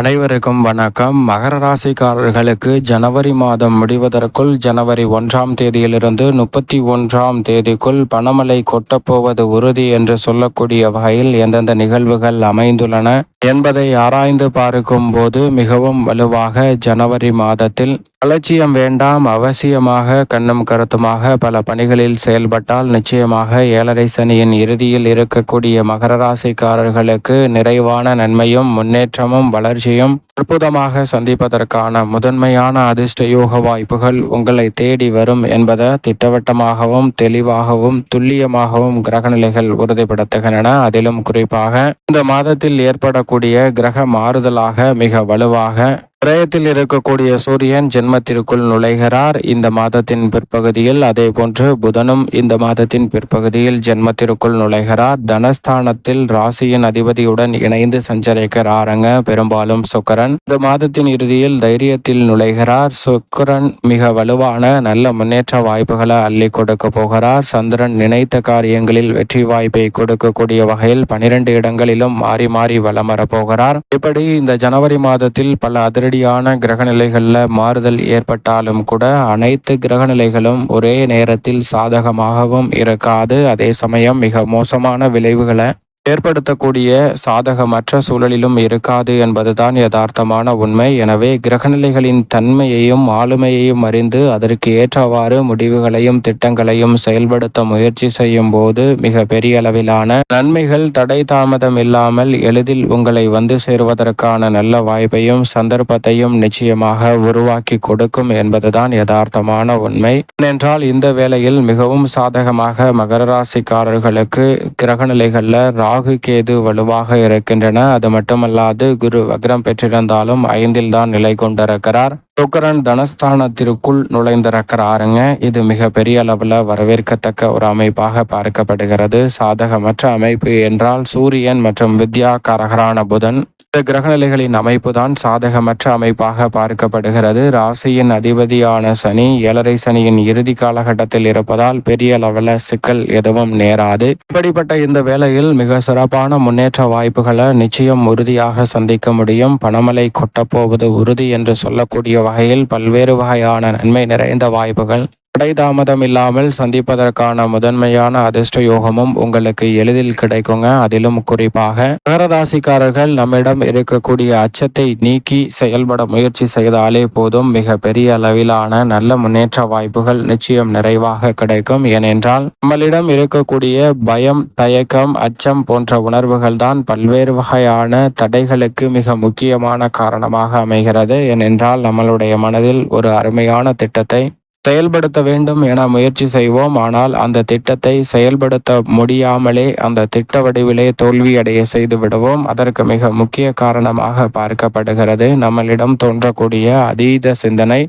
அனைவருக்கும் வணக்கம். மகர ராசிக்காரர்களுக்கு ஜனவரி மாதம் முடிவதற்குள் ஜனவரி ஒன்றாம் தேதியிலிருந்து முப்பத்தி ஒன்றாம் தேதிக்குள் பணமழை கொட்டப்போவது உறுதி என்று சொல்லக்கூடிய வகையில் எந்தெந்த நிகழ்வுகள் அமைந்துள்ளன என்பதை ஆராய்ந்து பார்க்கும் போது மிகவும் வலுவாக ஜனவரி மாதத்தில் அலட்சியம் வேண்டாம் அவசியமாக கண்ணும் கருத்துமாக பல பணிகளில் செயல்பட்டால் நிச்சயமாக ஏழரை சனியின் இறுதியில் இருக்கக்கூடிய மகர ராசிக்காரர்களுக்கு நிறைவான நன்மையும் முன்னேற்றமும் வளர்ச்சி வளர்ச்சியும் அற்புதமாக சந்திப்பதற்கான முதன்மையான அதிர்ஷ்ட யோக வாய்ப்புகள் உங்களை தேடி வரும் என்பதை திட்டவட்டமாகவும் தெளிவாகவும் துல்லியமாகவும் கிரகநிலைகள் உறுதிப்படுத்துகின்றன. அதிலும் குறிப்பாக இந்த மாதத்தில் ஏற்படக்கூடிய கிரக மாறுதலாக மிக வலுவாக பிரயத்தில் இருக்கக்கூடிய சூரியன் ஜென்மத்திற்குள் நுழைகிறார். இந்த மாதத்தின் பிற்பகுதியில் அதே போன்று புதனும் இந்த மாதத்தின் பிற்பகுதியில் ஜென்மத்திற்குள் நுழைகிறார். தனஸ்தானத்தில் ராசியின் அதிபதியுடன் இணைந்து சஞ்சரிக்கிறாருங்க. பெரும்பாலும் சுக்கரன் இந்த மாதத்தின் இறுதியில் தைரியத்தில் நுழைகிறார். சுக்கரன் மிக வலுவான நல்ல முன்னேற்ற வாய்ப்புகளை அள்ளி கொடுக்க போகிறார். சந்திரன் நினைத்த காரியங்களில் வெற்றி வாய்ப்பை கொடுக்கக்கூடிய வகையில் பனிரெண்டு இடங்களிலும் மாறி மாறி வலம் வரப்போகிறார் இப்படி இந்த ஜனவரி மாதத்தில் பல அதிரடி நேரடியான கிரகநிலைகளில் மாறுதல் ஏற்பட்டாலும் கூட அனைத்து கிரகநிலைகளும் ஒரே நேரத்தில் சாதகமாகவும் இருக்காது. அதே சமயம் மிக மோசமான விளைவுகளை ஏற்படுத்தக்கூடிய சாதகமற்ற சூழலிலும் இருக்காது என்பதுதான் யதார்த்தமான உண்மை. எனவே கிரகநிலைகளின் தன்மையையும் ஆளுமையையும் அறிந்து அதற்கு ஏற்றவாறு முடிவுகளையும் திட்டங்களையும் செயல்படுத்த முயற்சி செய்யும் போது மிக பெரிய அளவிலான நன்மைகள் தடை தாமதம் இல்லாமல் எளிதில் உங்களை வந்து சேருவதற்கான நல்ல வாய்ப்பையும் சந்தர்ப்பத்தையும் நிச்சயமாக உருவாக்கி கொடுக்கும் என்பதுதான் யதார்த்தமான உண்மை. ஏனென்றால் இந்த வேளையில் மிகவும் சாதகமாக மகர ராசிக்காரர்களுக்கு கிரகநிலைகளில் ராகு கேது வலுவாக இருக்கின்றன அது மட்டுமல்லாது குரு வக்ரம் பெற்றிருந்தாலும் ஐந்தில் தான் நிலை கொண்டிருக்கிறார். சுக்கரன் தனஸ்தானத்திற்குள் நுழைந்திருக்கிறாருங்க. இது மிக பெரிய அளவில் வரவேற்கத்தக்க ஒரு அமைப்பாக பார்க்கப்படுகிறது. சாதகமற்ற அமைப்பு என்றால் சூரியன் மற்றும் வித்யா கரகரான புதன். இந்த கிரகநிலைகளின் அமைப்பு தான் சாதகமற்ற அமைப்பாக பார்க்கப்படுகிறது. ராசியின் அதிபதியான சனி ஏழரை சனியின் இறுதி காலகட்டத்தில் இருப்பதால் பெரிய அளவில் சிக்கல் எதுவும் நேராது. இப்படிப்பட்ட இந்த வேளையில் மிக சிறப்பான முன்னேற்ற வாய்ப்புகளை நிச்சயம் உறுதியாக சந்திக்க முடியும். பணமலை கொட்டப்போவது உறுதி என்று சொல்லக்கூடிய வகையில் பல்வேறு வகையான நன்மை நிறைந்த வாய்ப்புகள் தடை தாமதம் இல்லாமல் சந்திப்பதற்கான முதன்மையான அதிர்ஷ்ட யோகமும் உங்களுக்கு எளிதில் கிடைக்குங்க. அதிலும் குறிப்பாக மகரராசிக்காரர்கள் நம்மிடம் இருக்கக்கூடிய அச்சத்தை நீக்கி செயல்பட முயற்சி செய்தாலே போதும். மிக பெரிய அளவிலான நல்ல முன்னேற்ற வாய்ப்புகள் நிச்சயம் நிறைவாக கிடைக்கும். ஏனென்றால் நம்மளிடம் இருக்கக்கூடிய பயம் தயக்கம் அச்சம் போன்ற உணர்வுகள் தான் பல்வேறு வகையான தடைகளுக்கு மிக முக்கியமான காரணமாக அமைகிறது. ஏனென்றால் நம்மளுடைய மனதில் ஒரு அருமையான திட்டத்தை செயல்படுத்த வேண்டும் என முயற்சி செய்வோம். ஆனால் அந்த திட்டத்தை செயல்படுத்த முடியாமலே அந்த திட்ட வடிவிலே தோல்வியடைய செய்து விடுவோம். அதற்கு மிக முக்கிய காரணமாக பார்க்கப்படுகிறது. நம்மளிடம் தோன்றக்கூடிய அதீத சிந்தனை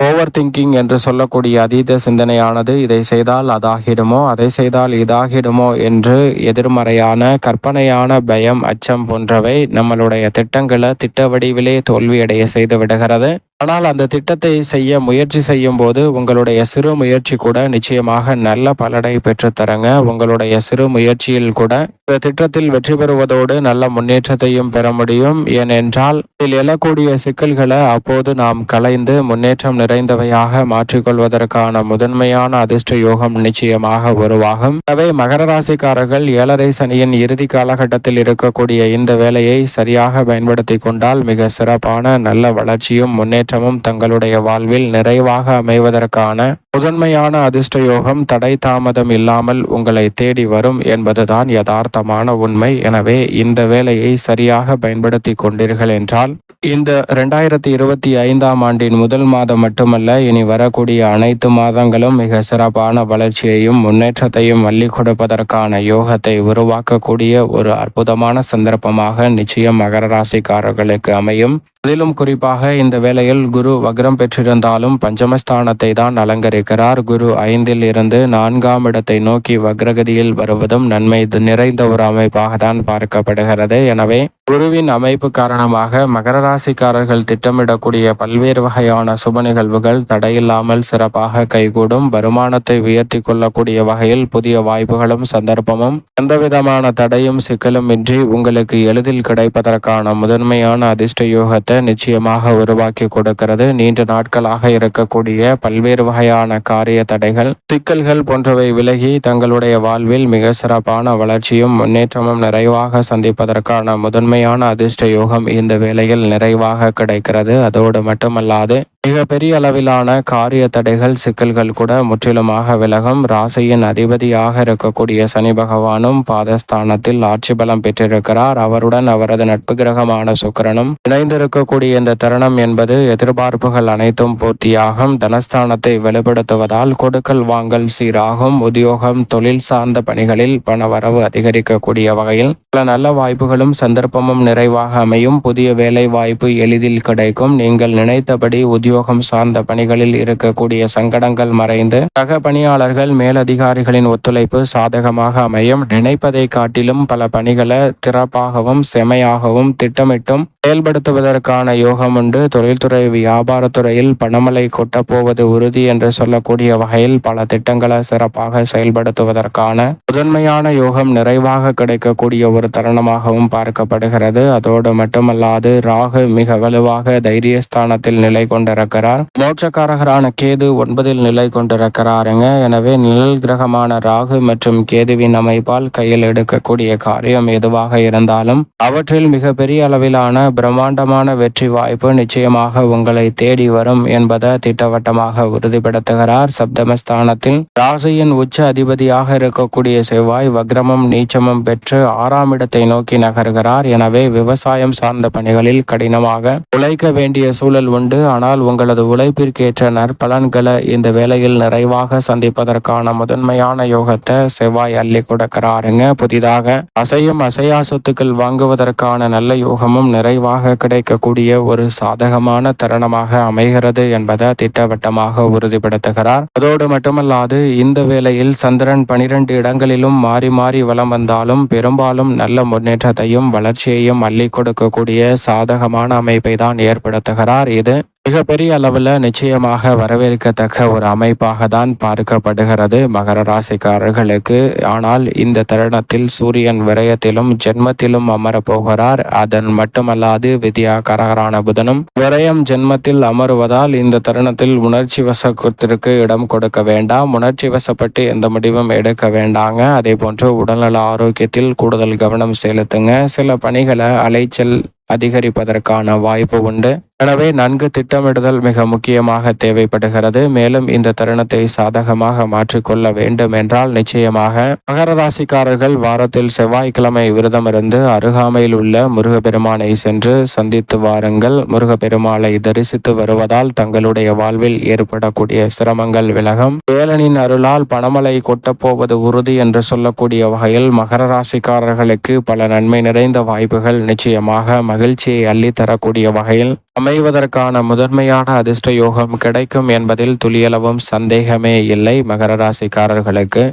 ஓவர் திங்கிங் என்று சொல்லக்கூடிய அதீத சிந்தனையானது இதை செய்தால் அதாகிடுமோ? அதை செய்தால் இதாகிடுமோ? என்று எதிர்மறையான கற்பனையான பயம் அச்சம் போன்றவை நம்மளுடைய திட்டங்களை திட்ட வடிவிலே தோல்வியடைய செய்து விடுகிறது. ஆனால் அந்த திட்டத்தை செய்ய முயற்சி செய்யும் போது உங்களுடைய சிறு முயற்சி கூட நிச்சயமாக நல்ல பலனை பெற்றுத்தரங்க உங்களுடைய சிறு முயற்சியில் கூட இந்த திட்டத்தில் வெற்றி பெறுவதோடு நல்ல முன்னேற்றத்தையும் பெற முடியும். ஏனென்றால் இதில் எழக்கூடிய சிக்கல்களை அப்போது நாம் கலைந்து முன்னேற்றம் நிறைந்தவையாக மாற்றிக்கொள்வதற்கான முதன்மையான அதிர்ஷ்ட யோகம் நிச்சயமாக உருவாகும். எனவே மகர ராசிக்காரர்கள் ஏழரை சனியின் இறுதி காலகட்டத்தில் இருக்கக்கூடிய இந்த வேலையை சரியாக பயன்படுத்தி கொண்டால் மிக சிறப்பான நல்ல வளர்ச்சியும் முன்னேற்ற முன்னேற்றமும் தங்களுடைய வாழ்வில் நிறைவாக அமைவதற்கான முதன்மையான அதிர்ஷ்ட யோகம் தடை தாமதம் இல்லாமல் உங்களை தேடி வரும் என்பதுதான் யதார்த்தமான உண்மை. எனவே இந்த வேலையை சரியாக பயன்படுத்தி கொண்டீர்கள் என்றால் இந்த ரெண்டாயிரத்தி இருபத்தி ஐந்தாம் ஆண்டின் முதல் மாதம் மட்டுமல்ல இனி வரக்கூடிய அனைத்து மாதங்களும் மிக சிறப்பான வளர்ச்சியையும் முன்னேற்றத்தையும் அள்ளி கொடுப்பதற்கான யோகத்தை உருவாக்கக்கூடிய ஒரு அற்புதமான சந்தர்ப்பமாக நிச்சயம் மகர ராசிக்காரர்களுக்கு அமையும். அதிலும் குறிப்பாக இந்த வேளையில் குரு வக்ரம் பெற்றிருந்தாலும் பஞ்சமஸ்தானத்தை தான் அலங்கரிக்கிறார். குரு ஐந்தில் இருந்து நான்காம் இடத்தை நோக்கி வக்ரகதியில் வருவதும் நன்மை. நிறைந்த ஒரு அமைப்பாக தான் பார்க்கப்படுகிறது. எனவே குருவின் அமைப்பு காரணமாக மகர ராசிக்காரர்கள் திட்டமிடக்கூடிய பல்வேறு வகையான சுப நிகழ்வுகள் தடையில்லாமல் சிறப்பாக கைகூடும். வருமானத்தை உயர்த்தி கொள்ளக்கூடிய வகையில் புதிய வாய்ப்புகளும் சந்தர்ப்பமும் எந்தவிதமான தடையும் சிக்கலும் இன்றி உங்களுக்கு எளிதில் கிடைப்பதற்கான முதன்மையான அதிர்ஷ்ட யோகத்தை நிச்சயமாக உருவாக்கி கொடுக்கிறது. நீண்ட நாட்களாக இருக்கக்கூடிய பல்வேறு வகையான காரிய தடைகள் சிக்கல்கள் போன்றவை விலகி தங்களுடைய வாழ்வில் மிக சிறப்பான வளர்ச்சியும் முன்னேற்றமும் நிறைவாக சந்திப்பதற்கான முதன்மையான அதிர்ஷ்ட யோகம் இந்த வேளையில் நிறைவாக கிடைக்கிறது. அதோடு மட்டுமல்லாது மிகப்பெரிய அளவிலான காரிய தடைகள் சிக்கல்கள் கூட முற்றிலுமாக விலகும். ராசியின் அதிபதியாக இருக்கக்கூடிய சனி பகவானும் பாதஸ்தானத்தில் ஆட்சி பலம் பெற்றிருக்கிறார். அவருடன் அவரது நட்பு கிரகமான சுக்கிரனும் இணைந்திருக்கக்கூடிய இந்த தருணம் என்பது எதிர்பார்ப்புகள் அனைத்தும் பூர்த்தியாகும். தனஸ்தானத்தை வெளிப்படுத்துவதால் கொடுக்கல் வாங்கல் சீராகும். உத்தியோகம் தொழில் சார்ந்த பணிகளில் பணவரவு அதிகரிக்கக்கூடிய வகையில் பல நல்ல வாய்ப்புகளும் சந்தர்ப்பமும் நிறைவாக அமையும். புதிய வேலை வாய்ப்பு எளிதில் கிடைக்கும். நீங்கள் நினைத்தபடி உத்தியோகம் சார்ந்த பணிகளில் இருக்கக்கூடிய சங்கடங்கள் மறைந்து சக பணியாளர்கள் மேலதிகாரிகளின் ஒத்துழைப்பு சாதகமாக அமையும். நினைப்பதை காட்டிலும் பல பணிகளை சிறப்பாகவும் செமையாகவும் திட்டமிட்டும் செயல்படுத்துவதற்கான யோகம் உண்டு. தொழில்துறை வியாபாரத்துறையில் பணமலை கொட்டப்போவது உறுதி என்று சொல்லக்கூடிய வகையில் பல திட்டங்களை சிறப்பாக செயல்படுத்துவதற்கான முதன்மையான யோகம் நிறைவாக கிடைக்கக்கூடிய ஒரு தருணமாகவும் பார்க்கப்படுகிறது. அதோடு மட்டுமல்லாது ராகு மிக வலுவாக தைரியஸ்தானத்தில் நிலை கொண்டிருக்கிறார். மோட்சக்காரகரான கேது ஒன்பதில் நிலை கொண்டிருக்கிறாருங்க எனவே நிழல் கிரகமான ராகு மற்றும் கேதுவின் அமைப்பால் கையில் எடுக்கக்கூடிய காரியம் எதுவாக இருந்தாலும் அவற்றில் மிகப்பெரிய அளவிலான பிரம்மாண்டமான வெற்றி வாய்ப்பு நிச்சயமாக உங்களை தேடி வரும் என்பதை திட்டவட்டமாக உறுதிப்படுத்துகிறார். சப்தமஸ்தானத்தில் ராசியின் உச்ச அதிபதியாக இருக்கக்கூடிய செவ்வாய் வக்ரமும் நீச்சமும் பெற்று ஆறாம் இடத்தை நோக்கி நகர்கிறார். எனவே விவசாயம் சார்ந்த பணிகளில் கடினமாக உழைக்க வேண்டிய சூழல் உண்டு. ஆனால் உங்களது உழைப்பிற்கேற்ற நற்பலன்களை இந்த வேளையில் நிறைவாக சந்திப்பதற்கான முதன்மையான யோகத்தை செவ்வாய் அள்ளி கொடுக்கிறாருங்க. புதிதாக அசையும் அசையா சொத்துக்கள் வாங்குவதற்கான நல்ல யோகமும் நிறைவாக கிடைக்கக்கூடிய ஒரு சாதகமான தருணமாக அமைகிறது என்பதை திட்டவட்டமாக உறுதிப்படுத்துகிறார். அதோடு மட்டுமல்லாது இந்த வேளையில் சந்திரன் பனிரெண்டு இடங்களிலும் மாறி மாறி வலம் வந்தாலும் பெரும்பாலும் நல்ல முன்னேற்றத்தையும் வளர்ச்சியையும் அள்ளி கொடுக்கக்கூடிய சாதகமான அமைப்பை தான் ஏற்படுத்துகிறார். இது மிகப்பெரிய அளவில் நிச்சயமாக வரவேற்கத்தக்க ஒரு அமைப்பாக தான் பார்க்கப்படுகிறது மகர ராசிக்காரர்களுக்கு. ஆனால் இந்த தருணத்தில் சூரியன் விரயத்திலும் ஜென்மத்திலும் அமரப்போகிறார். அதன் மட்டுமல்லாது வித்யாகரகரான புதனும் விரயம் ஜென்மத்தில் அமருவதால் இந்த தருணத்தில் உணர்ச்சி வசத்திற்கு இடம் கொடுக்க வேண்டாம். உணர்ச்சி வசப்பட்டு எந்த முடிவும் எடுக்க வேண்டாங்க. அதே போன்று உடல்நல ஆரோக்கியத்தில் கூடுதல் கவனம் செலுத்துங்க. சில பணிகளை அலைச்சல் அதிகரிப்பதற்கான வாய்ப்பு உண்டு. எனவே நன்கு திட்டமிடுதல் மிக முக்கியமாக தேவைப்படுகிறது. மேலும் இந்த தருணத்தை சாதகமாக மாற்றிக்கொள்ள வேண்டும் என்றால் நிச்சயமாக மகரராசிக்காரர்கள் வாரத்தில் செவ்வாய்க்கிழமை விரதம் இருந்து அருகாமையில் உள்ள முருகப்பெருமானை சென்று சந்தித்து வாருங்கள். முருகப்பெருமாளை தரிசித்து வருவதால் தங்களுடைய வாழ்வில் ஏற்படக்கூடிய சிரமங்கள் விலகும். வேலனின் அருளால் பணமலை கொட்டப்போவது உறுதி என்று சொல்லக்கூடிய வகையில் மகர ராசிக்காரர்களுக்கு பல நன்மை நிறைந்த வாய்ப்புகள் நிச்சயமாக மகிழ்ச்சியை அள்ளித்தரக்கூடிய வகையில் அமைவதற்கான முதன்மையான அதிர்ஷ்ட யோகம் கிடைக்கும் என்பதில் துளியளவும் சந்தேகமே இல்லை மகர ராசிக்காரர்களுக்கு.